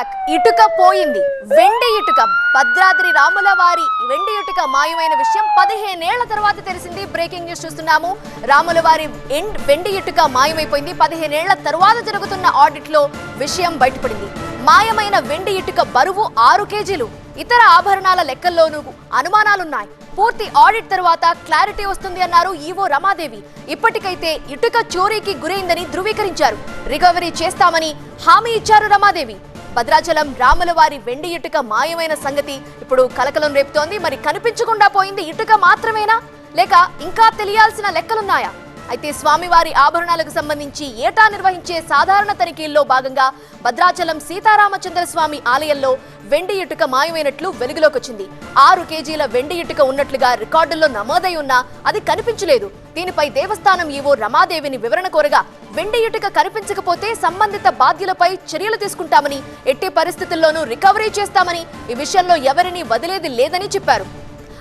Back ఇటుక పోయింది. వెండి ఇటుక. భద్రాద్రి రాముల వారి వెండి ఇటుక మాయమైన విషయం పదిహేనేళ్ళ తర్వాత తెలిసింది. బ్రేకింగ్ న్యూస్ చూస్తున్నాము. రాముల వారి వెండి ఇటుక మాయమైపోయింది. పదిహేనేళ్ళ తర్వాత జరుగుతున్న ఆడిట్లో విషయం బయటపడింది. మాయమైన వెండి ఇటుక బరువు ఆరు కేజీలు. ఇతర ఆభరణాల లెక్కల్లోనూ అనుమానాలున్నాయి. పూర్తి ఆడిట్ తర్వాత క్లారిటీ వస్తుంది అన్నారు ఈవో రమాదేవి. ఇప్పటికైతే ఇటుక చోరీకి గురైందని ధృవీకరించారు. రికవరీ చేస్తామని హామీ ఇచ్చారు రమాదేవి. భద్రాచలం రాముల వారి వెండి ఇటుక మాయమైన సంగతి ఇప్పుడు కలకలం రేపుతోంది. మరి కనిపించకుండా పోయింది ఇటుక మాత్రమేనా? లేక ఇంకా తెలియాల్సిన లెక్కలున్నాయా? అయితే స్వామివారి ఆభరణాలకు సంబంధించి ఏటా నిర్వహించే సాధారణ తనిఖీల్లో భాగంగా భద్రాచలం సీతారామచంద్ర స్వామి ఆలయంలో వెండి ఇటుక మాయమైనట్లు వెలుగులోకి వచ్చింది ఆరు కేజీల వెండి ఇటుక ఉన్నట్లుగా రికార్డుల్లో నమోదై ఉన్నా అది కనిపించలేదు. దీనిపై దేవస్థానం ఈవో రమాదేవిని వివరణ కోరగా వెండి ఇటుక కనిపించకపోతే సంబంధిత బాధ్యులపై చర్యలు తీసుకుంటామని ఎట్టి పరిస్థితుల్లోనూ రికవరీ చేస్తామని ఈ విషయంలో ఎవరిని వదిలేది లేదని చెప్పారు.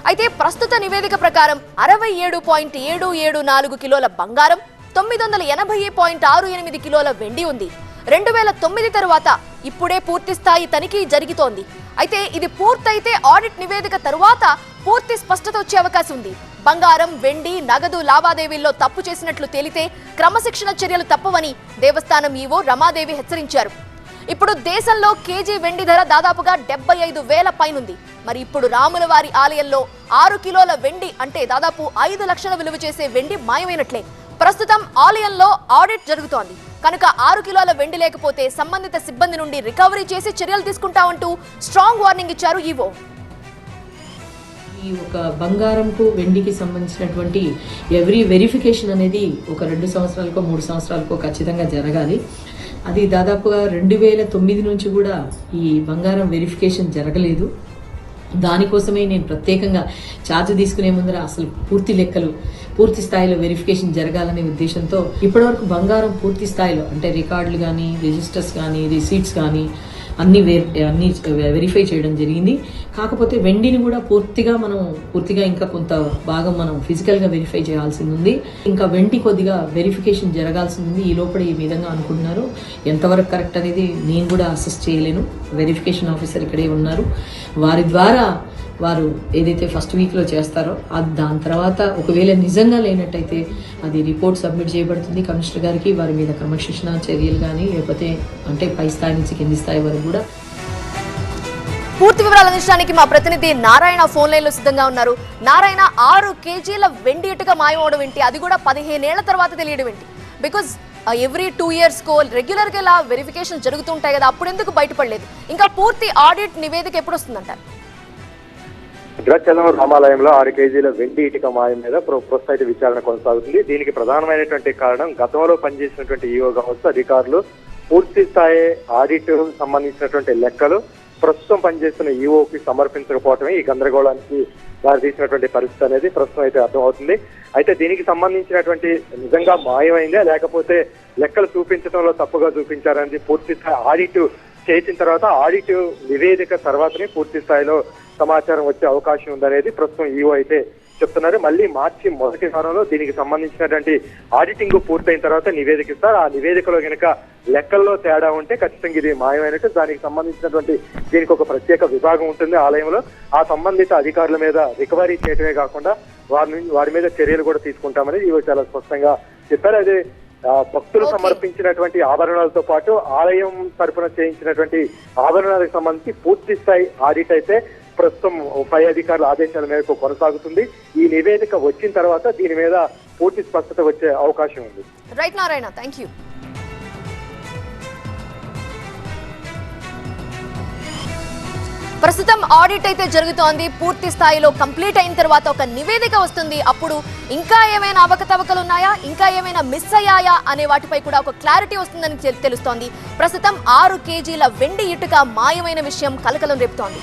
అయితే ప్రస్తుత నివేదిక ప్రకారం అరవై ఏడు పాయింట్ ఏడు ఏడు నాలుగు కిలోల బంగారం తొమ్మిది వందల ఎనభై పాయింట్ ఆరు ఎనిమిది కిలోల వెండి ఉంది. రెండు వేల తొమ్మిది తరువాత ఇప్పుడే పూర్తి స్థాయి తనిఖీ జరుగుతోంది. అయితే ఇది పూర్తయితే ఆడిట్ నివేదిక తరువాత పూర్తి స్పష్టత వచ్చే అవకాశం ఉంది. బంగారం వెండి నగదు లావాదేవీల్లో తప్పు చేసినట్లు తేలితే క్రమశిక్షణ చర్యలు తప్పవని దేవస్థానం ఈవో రమాదేవి హెచ్చరించారు. ఇప్పుడు దేశంలో కేజీ వెండి ధర దాదాపుగా డెబ్బై ఐదు వేల పైనుంది. మరి ఇప్పుడు రాముల వారి ఆలయంలో ఆరు కిలోల వెండి అంటే దాదాపు ఐదు లక్షల విలువ చేసే వెండి మాయమైనట్లే. ప్రస్తుతం ఆలయంలో ఆడిట్ జరుగుతోంది. కనుక ఆరు కిలోల వెండి లేకపోతే సంబంధిత సిబ్బంది నుండి రికవరీ చేసి చర్యలు తీసుకుంటామంటూ స్ట్రాంగ్ వార్నింగ్ ఇచ్చారు ఈవో. ఈ ఒక బంగారంకు వెండికి సంబంధించినటువంటి ఎవ్రీ వెరిఫికేషన్ అనేది ఒక రెండు సంవత్సరాలకో మూడు సంవత్సరాలకో ఖచ్చితంగా జరగాలి. అది దాదాపుగా రెండు వేల తొమ్మిది నుంచి కూడా ఈ బంగారం వెరిఫికేషన్ జరగలేదు. దానికోసమే నేను ప్రత్యేకంగా ఛార్జ్ తీసుకునే ముందర అసలు పూర్తి లెక్కలు పూర్తి స్థాయిలో వెరిఫికేషన్ జరగాలనే ఉద్దేశంతో ఇప్పటివరకు బంగారం పూర్తి స్థాయిలో అంటే రికార్డులు కానీ రిజిస్టర్స్ కానీ రిసీట్స్ కానీ అన్ని వే అన్ని uh, వెరిఫై చేయడం జరిగింది. కాకపోతే వెండిని కూడా పూర్తిగా మనం పూర్తిగా ఇంకా కొంత భాగం మనం ఫిజికల్గా వెరిఫై చేయాల్సింది. ఉంది ఇంకా వెండి కొద్దిగా వెరిఫికేషన్ జరగాల్సింది ఉంది ఈ లోపల ఈ విధంగా అనుకుంటున్నారు. ఎంతవరకు కరెక్ట్ అనేది నేను కూడా అసెస్ చేయలేను. వెరిఫికేషన్ ఆఫీసర్ ఇక్కడే ఉన్నారు. వారి ద్వారా వారు ఏదైతే ఫస్ట్ వీక్లో చేస్తారో అది దాని తర్వాత ఒకవేళ నిజంగా లేనట్టయితే అది రిపోర్ట్ సబ్మిట్ చేయబడుతుంది కమిషనర్ గారికి. వారి మీద క్రమశిక్షణ చర్యలు కానీ లేకపోతే అంటే పై స్థాయి నుంచి కింది స్థాయి వరకు కూడా పూర్తి వివరాలు అందించడానికి మా ప్రతినిధి నారాయణ ఫోన్ లైన్లో సిద్ధంగా ఉన్నారు. నారాయణ ఆరు కేజీల వెండి ఇటుక మాయమవడం ఏంటి? అది కూడా పదిహేనేళ్ళ తర్వాత తెలియడం ఏంటి? బికాజ్ ఎవ్రీ టూ ఇయర్స్ కో రెగ్యులర్గా ఇలా వెరిఫికేషన్ జరుగుతుంటాయి కదా అప్పుడు ఎందుకు బయటపడలేదు? ఇంకా పూర్తి ఆడిట్ నివేదిక ఎప్పుడు వస్తుందంటారు భద్రాచలం రామాలయంలో ఆరు కేజీల వెండి ఇటుక మాయం మీద ప్ర- ప్రస్తుతం అయితే విచారణ కొనసాగుతుంది. దీనికి ప్రధానమైనటువంటి కారణం గతంలో పనిచేసినటువంటి ఈఓ కావచ్చు అధికారులు పూర్తి స్థాయి ఆడిట్ సంబంధించినటువంటి లెక్కలు ప్రస్తుతం పనిచేస్తున్న ఈఓకి సమర్పించకపోవటమే ఈ గందరగోళానికి దారితీసినటువంటి పరిస్థితి అనేది ప్రస్తుతం అయితే అర్థమవుతుంది. అయితే దీనికి సంబంధించినటువంటి నిజంగా మాయమైందా? లేకపోతే లెక్కలు చూపించడంలో తప్పుగా చూపించారనేది పూర్తి స్థాయి ఆడిట్ చేసిన తర్వాత ఆడిట్ నివేదిక తర్వాతనే పూర్తి స్థాయిలో సమాచారం వచ్చే అవకాశం ఉందనేది ప్రస్తుతం ఈఓ అయితే చెప్తున్నారు. మళ్ళీ మార్చి మొదటి వారంలో దీనికి సంబంధించినటువంటి ఆడిటింగ్ పూర్తయిన తర్వాత నివేదిక ఇస్తారు. ఆ నివేదికలో కనుక లెక్కల్లో తేడా ఉంటే ఖచ్చితంగా ఇది మాయమైనట్టు. దానికి సంబంధించినటువంటి దీనికి ఒక ప్రత్యేక విభాగం ఉంటుంది ఆలయంలో. ఆ సంబంధిత అధికారుల మీద రికవరీ చేయడమే కాకుండా వారి వారి మీద చర్యలు కూడా తీసుకుంటామని ఈవో చాలా స్పష్టంగా చెప్పారు. అదే భక్తులు. సమర్పించినటువంటి ఆభరణాలతో పాటు ఆలయం తరపున చేయించినటువంటి ఆభరణాలకు సంబంధించి పూర్తి స్థాయి ఆడిట్ అయితే ప్రస్తుతం పై అధికారుల ఆదేశాల మేరకు కొనసాగుతుంది. ఈ నివేదిక వచ్చిన తర్వాత దీని మీద పూర్తి స్పష్టత వచ్చే అవకాశం ఉంది. రైట్ నారాయణ థ్యాంక్ యూ ప్రస్తుతం ఆడిట్ అయితే జరుగుతోంది పూర్తి స్థాయిలో కంప్లీట్ అయిన తర్వాత ఒక నివేదిక వస్తుంది. అప్పుడు ఇంకా ఏమైనా అవకతవకలు ఉన్నాయా? ఇంకా ఏమైనా మిస్ అయ్యాయా? అనే వాటిపై కూడా ఒక క్లారిటీ వస్తుందని తెలుస్తోంది. ప్రస్తుతం ఆరు కేజీల వెండి ఇటుక మాయమైన విషయం కలకలం రేపుతోంది.